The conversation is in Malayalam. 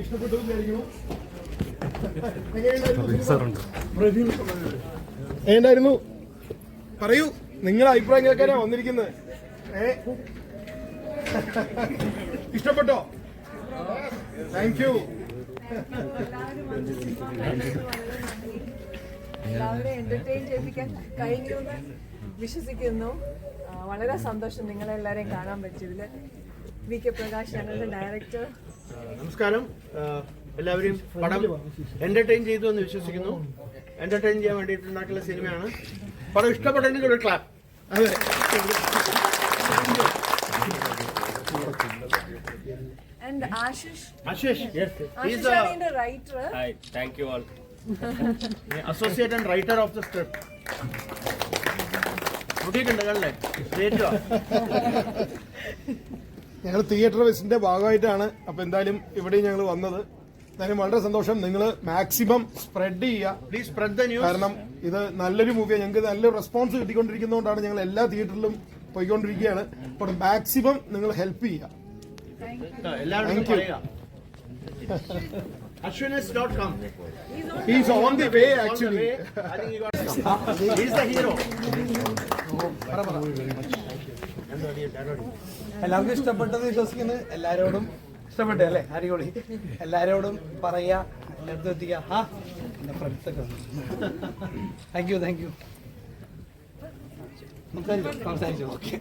ഇഷ്ടപ്പെട്ടു പറയൂ. നിങ്ങളുടെ അഭിപ്രായം കേൾക്കാനാ വന്നിരിക്കുന്നത്? ഏ? ഇഷ്ടപ്പെട്ടോ? താങ്ക് യു വിശ്വസിക്കുന്നു. വളരെ സന്തോഷം നിങ്ങളെല്ലാരെയും കാണാൻ പറ്റിയതിൽ വി കെ പ്രകാശ് ഞങ്ങളുടെ ഡയറക്ടർ നമസ്കാരം. എല്ലാവരെയും പടം എന്റർടൈൻ ചെയ്തു എന്ന് വിശ്വസിക്കുന്നു. എന്റർടൈൻ ചെയ്യാൻ വേണ്ടിയിട്ടുണ്ടാക്കിയുള്ള സിനിമയാണ്. പടം ഇഷ്ടപ്പെട്ടെങ്കിൽ ഒരു ക്ലാപ്പ് അതെ. Hi, thank you all. Associate and writer of the script കണ്ടേ സ്റ്റേറ്റോ ഞങ്ങൾ തിയേറ്റർ ബസിന്റെ ഭാഗമായിട്ടാണ്. അപ്പൊ എന്തായാലും ഇവിടെയും ഞങ്ങൾ വന്നത്. എന്തായാലും വളരെ സന്തോഷം. നിങ്ങൾ മാക്സിമം സ്പ്രെഡ് ചെയ്യുക. പ്ലീസ് സ്പ്രെഡ് ദ ന്യൂസ് കാരണം ഇത് നല്ലൊരു മൂവിയാണ് ഞങ്ങൾക്ക് നല്ലൊരു റെസ്പോൺസ് കിട്ടിക്കൊണ്ടിരിക്കുന്നതുകൊണ്ടാണ് ഞങ്ങൾ എല്ലാ തിയേറ്ററിലും പോയിക്കൊണ്ടിരിക്കുകയാണ്. അപ്പോൾ മാക്സിമം നിങ്ങൾ ഹെൽപ്പ് ചെയ്യുക. എല്ലാവരും Thank you. പറയുക. Ashwins dot com he's on the way actually He's the hero. എല്ലാവർക്കും ഇഷ്ടപ്പെട്ടെന്ന് വിശ്വസിക്കുന്നു. എല്ലാരോടും ഇഷ്ടപ്പെട്ടു അല്ലേ? അടിപൊളി. എല്ലാരോടും പറയാ എല്ലായിടത്തും എത്തിക്കുക. ആ എന്റെ ഫ്രണ്ട്സൊക്കെ താങ്ക് യു താങ്ക് യു സംസാരിച്ചു? സംസാരിച്ചു? ഓക്കെ